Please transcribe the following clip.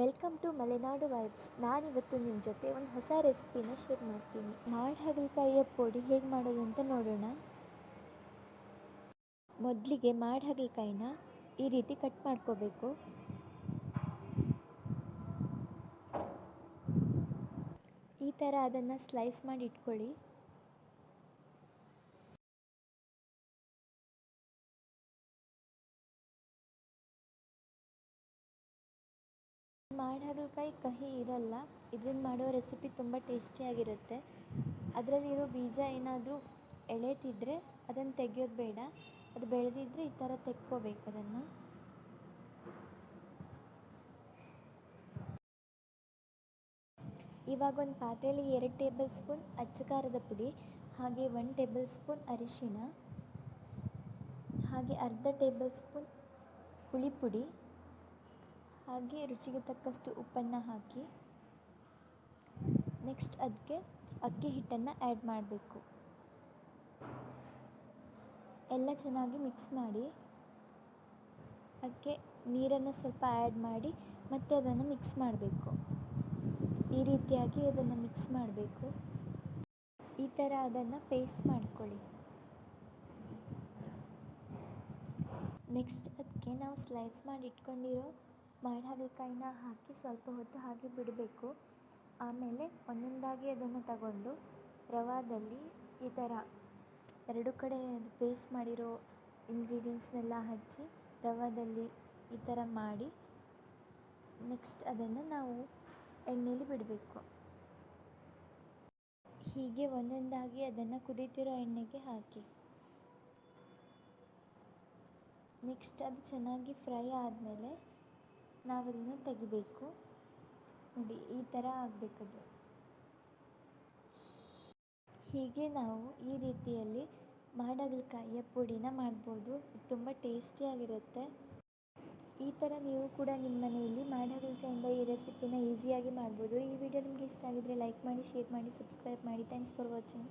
Welcome to Malenadu vibes. ನಾನಿವತ್ತು ನಿಮ್ಮ ಜೊತೆ ಒಂದು ಹೊಸ ರೆಸಿಪಿನ ಶೇರ್ ಮಾಡ್ತೀನಿ. ಮಾಡಿ ಹಾಗಲಕಾಯಿಯ ಪುಡಿ ಹೇಗೆ ಮಾಡೋದು ಅಂತ ನೋಡೋಣ. ಮೊದಲಿಗೆ ಮಾಡಿ ಹಾಗಲಕಾಯಿನ ಈ ರೀತಿ ಕಟ್ ಮಾಡ್ಕೋಬೇಕು. ಈ ಥರ ಅದನ್ನು ಸ್ಲೈಸ್ ಮಾಡಿ ಇಟ್ಕೊಳ್ಳಿ. ಮಾಡಿ ಹಾಗಲಕಾಯಿ ಕಹಿ ಇರಲ್ಲ. ಇದರಿಂದ ಮಾಡೋ ರೆಸಿಪಿ ತುಂಬ ಟೇಸ್ಟಿಯಾಗಿರುತ್ತೆ ಅದರಲ್ಲಿರೋ ಬೀಜ ಏನಾದರೂ ಎಳೆತಿದ್ರೆ ಅದನ್ನು ತೆಗೆಯೋದು ಬೇಡ. ಅದು ಬೆಳೆದಿದ್ದರೆ ಈ ಥರ ತೆಕ್ಕೋಬೇಕು ಅದನ್ನು. ಇವಾಗ ಒಂದು ಪಾತ್ರೆಯಲ್ಲಿ ಎರಡು ಟೇಬಲ್ ಸ್ಪೂನ್ ಅಚ್ಚ ಖಾರದ ಪುಡಿ, ಹಾಗೆ ಒನ್ ಟೇಬಲ್ ಸ್ಪೂನ್ ಅರಿಶಿಣ, ಹಾಗೆ ಅರ್ಧ ಟೇಬಲ್ ಸ್ಪೂನ್ ಹುಳಿ ಪುಡಿ ಹಾಗೆ ರುಚಿಗೆ ತಕ್ಕಷ್ಟು ಉಪ್ಪನ್ನು ಹಾಕಿ ನೆಕ್ಸ್ಟ್ ಅದಕ್ಕೆ ಅಕ್ಕಿ ಹಿಟ್ಟನ್ನು ಆ್ಯಡ್ ಮಾಡಬೇಕು. ಎಲ್ಲ ಚೆನ್ನಾಗಿ ಮಿಕ್ಸ್ ಮಾಡಿ ಅದಕ್ಕೆ ನೀರನ್ನು ಸ್ವಲ್ಪ ಆ್ಯಡ್ ಮಾಡಿ ಮತ್ತೆ ಅದನ್ನು ಮಿಕ್ಸ್ ಮಾಡಬೇಕು. ಈ ರೀತಿಯಾಗಿ ಅದನ್ನು ಮಿಕ್ಸ್ ಮಾಡಬೇಕು. ಈ ಥರ ಅದನ್ನು ಪೇಸ್ಟ್ ಮಾಡ್ಕೊಳ್ಳಿ. ನೆಕ್ಸ್ಟ್ ಅದಕ್ಕೆ ನಾವು ಸ್ಲೈಸ್ ಮಾಡಿ ಇಟ್ಕೊಂಡಿರೋ ಹಾಗಲಕಾಯಿನ ಹಾಕಿ ಸ್ವಲ್ಪ ಹೊತ್ತು ಹಾಗೆ ಬಿಡಬೇಕು. ಆಮೇಲೆ ಒಂದೊಂದಾಗಿ ಅದನ್ನು ತಗೊಂಡು ರವಾದಲ್ಲಿ ಈ ಥರ ಎರಡು ಕಡೆ ಪೇಸ್ಟ್ ಮಾಡಿರೋ ಇಂಗ್ರೀಡಿಯೆಂಟ್ಸ್ನೆಲ್ಲ ಹಚ್ಚಿ ರವಾದಲ್ಲಿ ಈ ಥರ ಮಾಡಿ ನೆಕ್ಸ್ಟ್ ಅದನ್ನು ನಾವು ಎಣ್ಣೆಯಲ್ಲಿ ಬಿಡಬೇಕು. ಹೀಗೆ ಒಂದೊಂದಾಗಿ ಅದನ್ನು ಕುದೀತಿರೋ ಎಣ್ಣೆಗೆ ಹಾಕಿ. ನೆಕ್ಸ್ಟ್ ಅದು ಚೆನ್ನಾಗಿ ಫ್ರೈ ಆದಮೇಲೆ ನಾವು ಇದನ್ನು ತೆಗಿಬೇಕು. ನೋಡಿ, ಈ ಥರ ಆಗಬೇಕದು. ಹೀಗೆ ನಾವು ಈ ರೀತಿಯಲ್ಲಿ ಮಾಡಗಲಕಾಯಿಯ ಪುಡಿನ ಮಾಡ್ಬೋದು. ತುಂಬ ಟೇಸ್ಟಿಯಾಗಿರುತ್ತೆ ಈ ಥರ ನೀವು ಕೂಡ ನಿಮ್ಮ ಮನೆಯಲ್ಲಿ ಮಾಡಗಲಕಾಯಿಂದ ಈ ರೆಸಿಪಿನ ಈಸಿಯಾಗಿ ಮಾಡ್ಬೋದು. ಈ ವಿಡಿಯೋ ನಿಮಗೆ ಇಷ್ಟ ಆಗಿದರೆ ಲೈಕ್ ಮಾಡಿ, ಶೇರ್ ಮಾಡಿ, ಸಬ್ಸ್ಕ್ರೈಬ್ ಮಾಡಿ. Thanks for watching